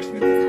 నేను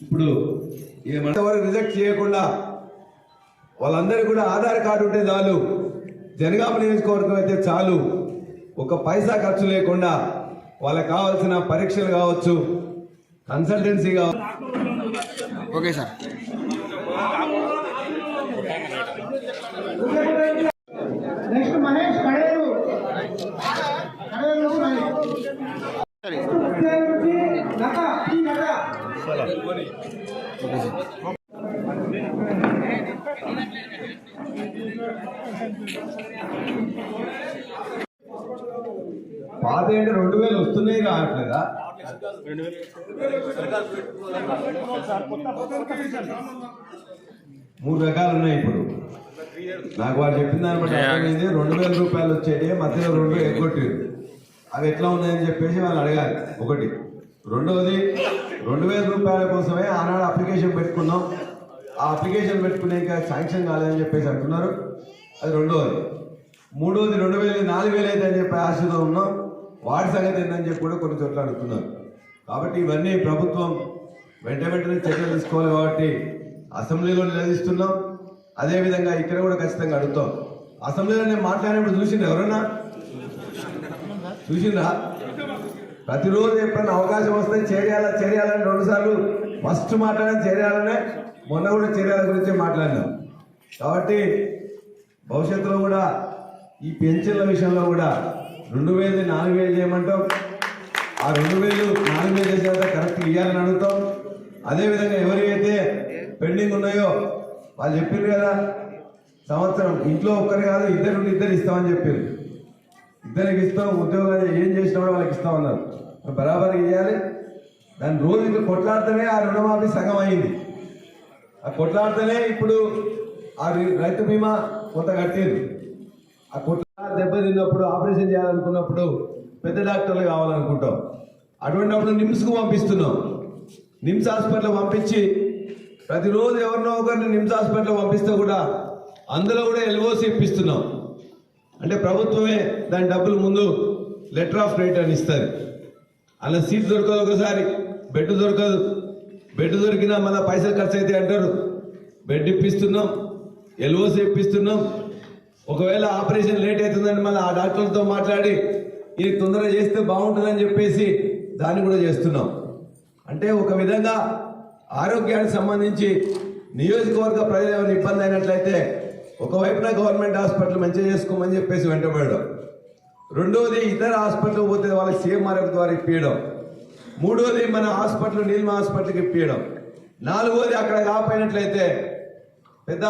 ఇప్పుడు ఈ రిజెక్ట్ చేయకుండా వాళ్ళందరికీ కూడా ఆధార్ కార్డు ఉంటే చాలు. జనగామ నియోజకవర్గం అయితే చాలు. ఒక పైసా ఖర్చు లేకుండా వాళ్ళకి కావాల్సిన పరీక్షలు కావచ్చు కన్సల్టెన్సీ కావచ్చు. ఓకే సార్ నెక్స్ట్ మహేష్ కడేరు కడేరు నక ఈ నక ఓకే సార్ ఏంటి రెండు వేలు వస్తున్నాయి రావట్లేదా మూడు రకాలు ఉన్నాయి ఇప్పుడు. నాకు వాడు చెప్పిన దాన్ని బట్టి అర్థమైంది. రెండు వేల రూపాయలు వచ్చేటి మధ్యలో రెండు ఎగ్గొట్టారు అవి ఎట్లా ఉన్నాయని చెప్పేసి వాళ్ళు అడగాలి. ఒకటి. రెండవది రెండు వేల రూపాయల కోసమే ఆనాడు అప్లికేషన్ పెట్టుకున్నాం. ఆ అప్లికేషన్ పెట్టుకునే ఇంకా శాంక్షన్ కాలేదని చెప్పేసి అంటున్నారు. అది రెండవది. మూడవది రెండు వేలు నాలుగు వేలు అయితే అని చెప్పి ఆశతో ఉన్నాం. వాటి సంగతి ఏంటని చెప్పి కూడా కొన్ని చోట్ల అడుగుతున్నారు. కాబట్టి ఇవన్నీ ప్రభుత్వం వెంట వెంటనే చర్యలు తీసుకోవాలి కాబట్టి అసెంబ్లీలో నిలదీస్తున్నాం. అదేవిధంగా ఇక్కడ కూడా ఖచ్చితంగా అడుగుతాం. అసెంబ్లీలో నేను మాట్లాడినప్పుడు చూసిండ్రు ఎవరన్నా? చూసిండ్రా? ప్రతిరోజు ఎప్పుడైనా అవకాశం వస్తే చేయాలా చేర్యాలని రెండుసార్లు ఫస్ట్ మాట్లాడడం చేయాలనే మొన్న కూడా చర్యల గురించి మాట్లాడినాం. కాబట్టి భవిష్యత్తులో కూడా ఈ పెన్షన్ల విషయంలో కూడా రెండు వేలు నాలుగు వేలు చేయమంటాం ఆ రెండు వేలు నాలుగు వేలు చేసేంత కరెక్ట్ ఇవ్వాలని అడుగుతాం అదేవిధంగా ఎవరైతే పెండింగ్ ఉన్నాయో వాళ్ళు చెప్పారు కదా సంవత్సరం ఇంట్లో ఒక్కరు కాదు ఇద్దరు ఇద్దరు ఇస్తామని చెప్పారు ఇద్దరికి ఇస్తాం ఉద్యోగాలు ఏం చేసినా కూడా వాళ్ళకి ఇస్తామన్నారు బరాబర్ ఇవ్వాలి దాని రోజు ఇంకా కొట్లాడితేనే ఆ రుణమాఫీ సగం అయింది. ఆ కొట్లాడితేనే ఇప్పుడు ఆ రైతు బీమా కొంత కట్టింది ఆ కొట్ల దెబ్బతిన్నప్పుడు ఆపరేషన్ చేయాలనుకున్నప్పుడు పెద్ద డాక్టర్లు కావాలనుకుంటాం. అటువంటిప్పుడు నిమ్స్కు పంపిస్తున్నాం. నిమ్స్ హాస్పిటల్ పంపించి ప్రతిరోజు ఎవరినో ఒకరిని నిమ్స్ హాస్పిటల్ పంపిస్తే కూడా అందులో కూడా ఎల్ఓసి ఇప్పిస్తున్నాం. అంటే ప్రభుత్వమే దాని డబ్బులు ముందు లెటర్ ఆఫ్ క్రెడిట్ అని ఇస్తుంది. అలా సీట్ దొరకదు ఒకసారి బెడ్ దొరకదు. బెడ్ దొరికినా మళ్ళీ పైసలు ఖర్చు అయితే అంటారు. బెడ్ ఇప్పిస్తున్నాం ఎల్ఓసి ఇప్పిస్తున్నాం. ఒకవేళ ఆపరేషన్ లేట్ అవుతుందని మళ్ళీ ఆ డాక్టర్లతో మాట్లాడి ఇది తొందరగా చేస్తే బాగుంటుందని చెప్పేసి దాన్ని కూడా చేస్తున్నాం. అంటే ఒక విధంగా ఆరోగ్యానికి సంబంధించి నియోజకవర్గ ప్రజలు ఏమైనా ఇబ్బంది అయినట్లయితే ఒకవైపున గవర్నమెంట్ హాస్పిటల్ మంచిగా చేసుకోమని చెప్పేసి వెంటబడడం. రెండవది ఇతర హాస్పిటల్ పోతే వాళ్ళకి సీఎంఆర్ఎఫ్ ద్వారా ఇప్పించడం మూడోది మన హాస్పిటల్ నీల్మ హాస్పిటల్కి ఇప్పించడం నాలుగోది అక్కడ కాపోయినట్లయితే పెద్ద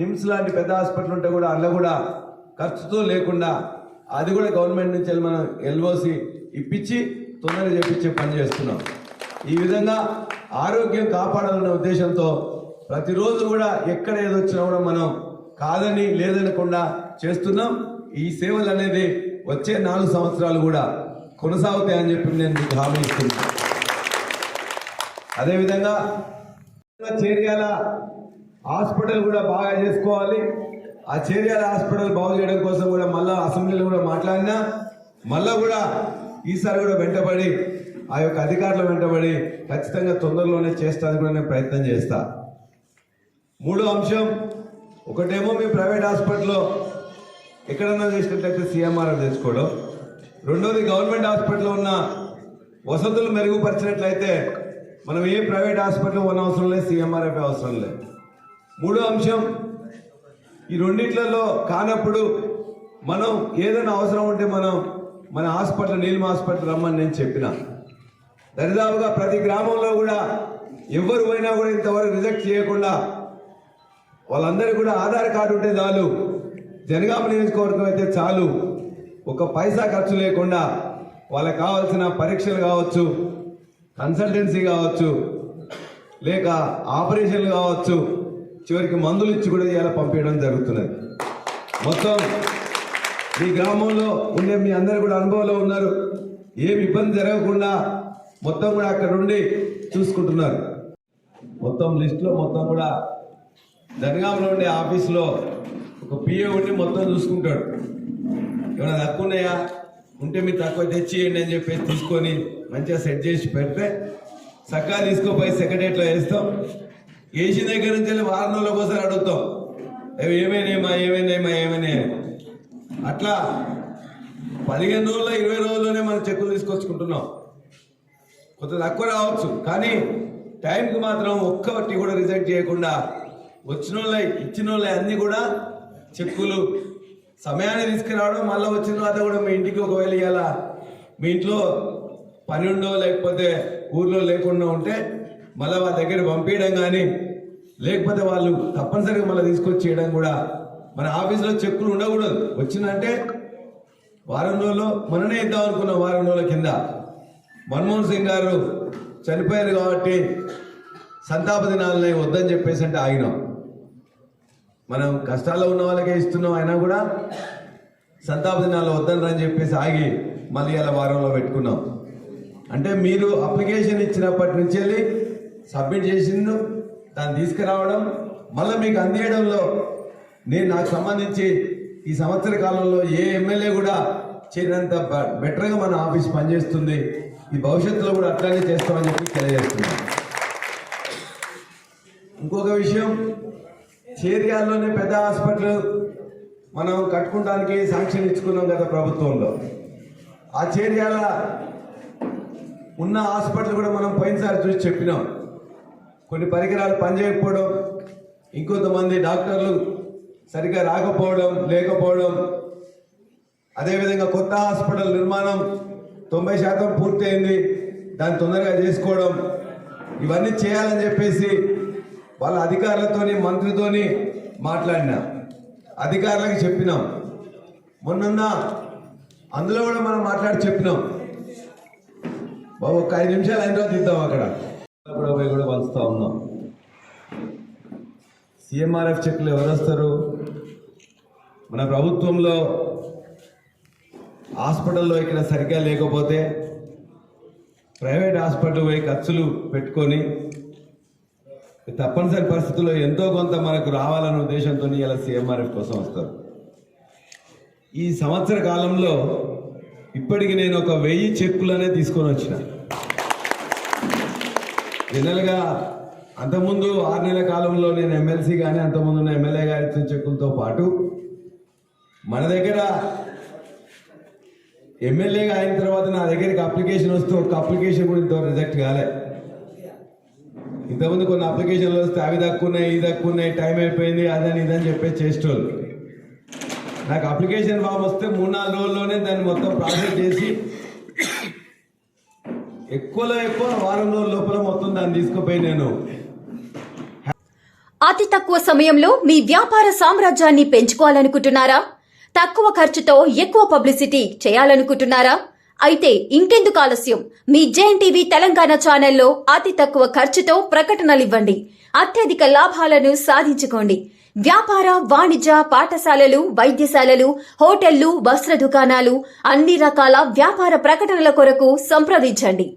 నిమ్స్ లాంటి పెద్ద హాస్పిటల్ ఉంటే కూడా అందులో కూడా ఖర్చుతో లేకుండా అది కూడా గవర్నమెంట్ నుంచి వెళ్ళి మనం ఎల్ఓసి ఇప్పించి తొందరగా చేపించే పని చేస్తున్నాం. ఈ విధంగా ఆరోగ్యం కాపాడాలన్న ఉద్దేశంతో ప్రతిరోజు కూడా ఎక్కడ ఏదొచ్చినా కూడా మనం కాదని లేదనకుండా చేస్తున్నాం. ఈ సేవలు అనేది వచ్చే నాలుగు సంవత్సరాలు కూడా కొనసాగుతాయని చెప్పి నేను మీకు హామీ ఇస్తున్నాను. అదేవిధంగా చేర్యాల హాస్పిటల్ కూడా బాగా చేసుకోవాలి. ఆ చేర్యాల హాస్పిటల్ బాగు చేయడం కోసం కూడా మళ్ళా అసెంబ్లీలో కూడా మాట్లాడినా మళ్ళా కూడా ఈసారి కూడా వెంటబడి ఆ యొక్క అధికారుల వెంటబడి ఖచ్చితంగా తొందరలోనే చేస్తానికి కూడా నేను ప్రయత్నం చేస్తా. మూడో అంశం ఒకటేమో మీ ప్రైవేట్ హాస్పిటల్లో ఎక్కడన్నా చేసినట్లయితే సీఎంఆర్ తెచ్చుకోవడం. రెండోది గవర్నమెంట్ హాస్పిటల్లో ఉన్న వసతులు మెరుగుపరిచినట్లయితే మనం ఏ ప్రైవేట్ హాస్పిటల్ ఉన్న అవసరం లేదు సీఎంఆర్ఎఫ్ అవసరం లేదు. మూడో అంశం ఈ రెండిట్లలో కానప్పుడు మనం ఏదైనా అవసరం ఉంటే మనం మన హాస్పిటల్ నీలిమ హాస్పిటల్ రమ్మని నేను చెప్పిన. దరిదాపుగా ప్రతి గ్రామంలో కూడా ఎవరు పోయినా కూడా ఇంతవరకు రిజెక్ట్ చేయకుండా వాళ్ళందరికీ కూడా ఆధార్ కార్డు ఉంటే చాలు. జనగామ నియోజకవర్గం అయితే చాలు. ఒక పైసా ఖర్చు లేకుండా వాళ్ళకి కావాల్సిన పరీక్షలు కావచ్చు కన్సల్టెన్సీ కావచ్చు లేక ఆపరేషన్లు కావచ్చు చివరికి మందులు ఇచ్చి కూడా ఇవాళ పంపించడం జరుగుతున్నది. మొత్తం మీ గ్రామంలో ఉండే మీ అందరు కూడా అనుభవంలో ఉన్నారు. ఏమి ఇబ్బంది జరగకుండా మొత్తం కూడా అక్కడ ఉండి చూసుకుంటున్నారు. మొత్తం లిస్టులో మొత్తం కూడా జనగాంలో ఉండే ఆఫీస్లో ఒక పిఏ ఉండి మొత్తం చూసుకుంటాడు. ఏమైనా తక్కువ ఉన్నాయా? ఉంటే మీరు తక్కువ తెచ్చియండి అని చెప్పేసి తీసుకొని మంచిగా సెట్ చేసి పెడితే చక్కగా తీసుకోపోయి సెక్రటరీలో వేస్తాం. వేసిన దగ్గర నుంచి వెళ్ళి వారం రోజుల ఒకసారి అడుగుతాం. అవి ఏమైనాయమ్మా ఏమైనాయమ్మా ఏమైనా అట్లా పదిహేను రోజుల్లో ఇరవై రోజుల్లోనే మనం చెక్కులు తీసుకొచ్చుకుంటున్నాం. కొంత తక్కువ రావచ్చు కానీ టైంకి మాత్రం ఒక్క బట్టి కూడా రిజెక్ట్ చేయకుండా వచ్చిన వాళ్ళ ఇచ్చిన వాళ్ళ అన్ని కూడా చెక్కులు సమయాన్ని తీసుకురావడం మళ్ళీ వచ్చిన తర్వాత కూడా మీ ఇంటికి ఒకవేళ ఇవ్వాలా మీ ఇంట్లో పని ఉండో లేకపోతే ఊర్లో లేకుండా ఉంటే మళ్ళీ వాళ్ళ దగ్గర పంపించడం కానీ లేకపోతే వాళ్ళు తప్పనిసరిగా మళ్ళీ తీసుకొచ్చి చేయడం కూడా. మన ఆఫీసులో చెక్కులు ఉండకూడదు. వచ్చిందంటే వారం రోజుల్లో మననే ఇద్దాం అనుకున్న వారం రోజుల కింద. మన్మోహన్ సింగ్ గారు చనిపోయారు కాబట్టి సంతాప దినాలనే వద్దని చెప్పేసి అంటే ఆగినాం. మనం కష్టాల్లో ఉన్న వాళ్ళకే ఇస్తున్నాం అయినా కూడా సంతాప దినాలు వద్దని అని చెప్పేసి ఆగి మళ్ళీ అలా వారంలో పెట్టుకున్నాం. అంటే మీరు అప్లికేషన్ ఇచ్చినప్పటి నుంచి వెళ్ళి సబ్మిట్ చేసిండు దాన్ని తీసుకురావడం మళ్ళీ మీకు అందియడంలో నేను నాకు సంబంధించి ఈ సంవత్సర కాలంలో ఏ ఎమ్మెల్యే కూడా చేయనంత బ- బెటర్గా మన ఆఫీస్ పనిచేస్తుంది. ఈ భవిష్యత్తులో కూడా అట్లానే చేస్తామని చెప్పి తెలియజేస్తున్నాను. ఇంకొక విషయం చేరియాల్లోనే పెద్ద హాస్పిటల్ మనం కట్టుకోవడానికి శాంక్షన్ ఇచ్చుకున్నాం కదా ప్రభుత్వంలో. ఆ చేరియాల ఉన్న హాస్పిటల్ కూడా మనం పోయినసారి చూసి చెప్పినాం. కొన్ని పరికరాలు పనిచేయకపోవడం ఇంకొంతమంది డాక్టర్లు సరిగ్గా రాకపోవడం లేకపోవడం అదేవిధంగా కొత్త హాస్పిటల్ నిర్మాణం తొంభై శాతం పూర్తయింది దాన్ని తొందరగా చేసుకోవడం ఇవన్నీ చేయాలని చెప్పేసి వాళ్ళ అధికారులతోని మంత్రితోని మాట్లాడినా. అధికారులకు చెప్పినాం. మొన్న అందులో కూడా మనం మాట్లాడి చెప్పినాం. బాబు ఒక ఐదు నిమిషాలు అయిన తర్వాత ఇద్దాం అక్కడ. కూడా పోయి కూడా పంచుతా ఉన్నాం. సిఎంఆర్ఎఫ్ చెక్లు ఎవరు వస్తారు మన ప్రభుత్వంలో హాస్పిటల్లో ఇక్కడ సరిగ్గా లేకపోతే ప్రైవేట్ హాస్పిటల్ పోయి ఖర్చులు పెట్టుకొని తప్పనిసరి పరిస్థితుల్లో ఎంతో కొంత మనకు రావాలనే ఉద్దేశంతో ఇలా సీఎంఆర్ఎఫ్ కోసం వస్తారు. ఈ సంవత్సర కాలంలో ఇప్పటికి నేను ఒక వెయ్యి చెక్కులనే తీసుకొని వచ్చిన. జనరల్గా అంతకుముందు ఆరు నెలల కాలంలో నేను ఎమ్మెల్సీ కానీ అంతకుముందు ఉన్న ఎమ్మెల్యే గారి చెక్కులతో పాటు మన దగ్గర ఎమ్మెల్యేగా అయిన తర్వాత నా దగ్గరికి అప్లికేషన్ వస్తే ఒక అప్లికేషన్ కూడా ఇంతవరకు రిజెక్ట్ కాలే. ఇంతకుముందు కొన్ని అప్లికేషన్లు వస్తే అవి దక్కున్నాయి ఇది దక్కున్నాయి టైం అయిపోయింది అదని ఇదని చెప్పేసి చేసేటోళ్ళు. నాకు అప్లికేషన్ ఫామ్ వస్తే మూడు నాలుగు రోజుల్లోనే దాన్ని మొత్తం ప్రాసెస్ చేసి ఎక్కువలో ఎక్కువ వారం రోజుల లోపల మొత్తం దాన్ని తీసుకుపోయి నేను. అతి తక్కువ సమయంలో మీ వ్యాపార సామ్రాజ్యాన్ని పెంచుకోవాలనుకుంటున్నారా? తక్కువ ఖర్చుతో ఎక్కువ పబ్లిసిటీ చేయాలనుకుంటున్నారా? అయితే ఇంకెందుకు ఆలస్యం. మీ జేఎన్ టీవీ తెలంగాణ ఛానల్లో అతి తక్కువ ఖర్చుతో ప్రకటనలివ్వండి. అత్యధిక లాభాలను సాధించుకోండి. వ్యాపార వాణిజ్య పాఠశాలలు వైద్యశాలలు హోటళ్ళు వస్త్ర దుకాణాలు అన్ని రకాల వ్యాపార ప్రకటనల కొరకు సంప్రదించండి.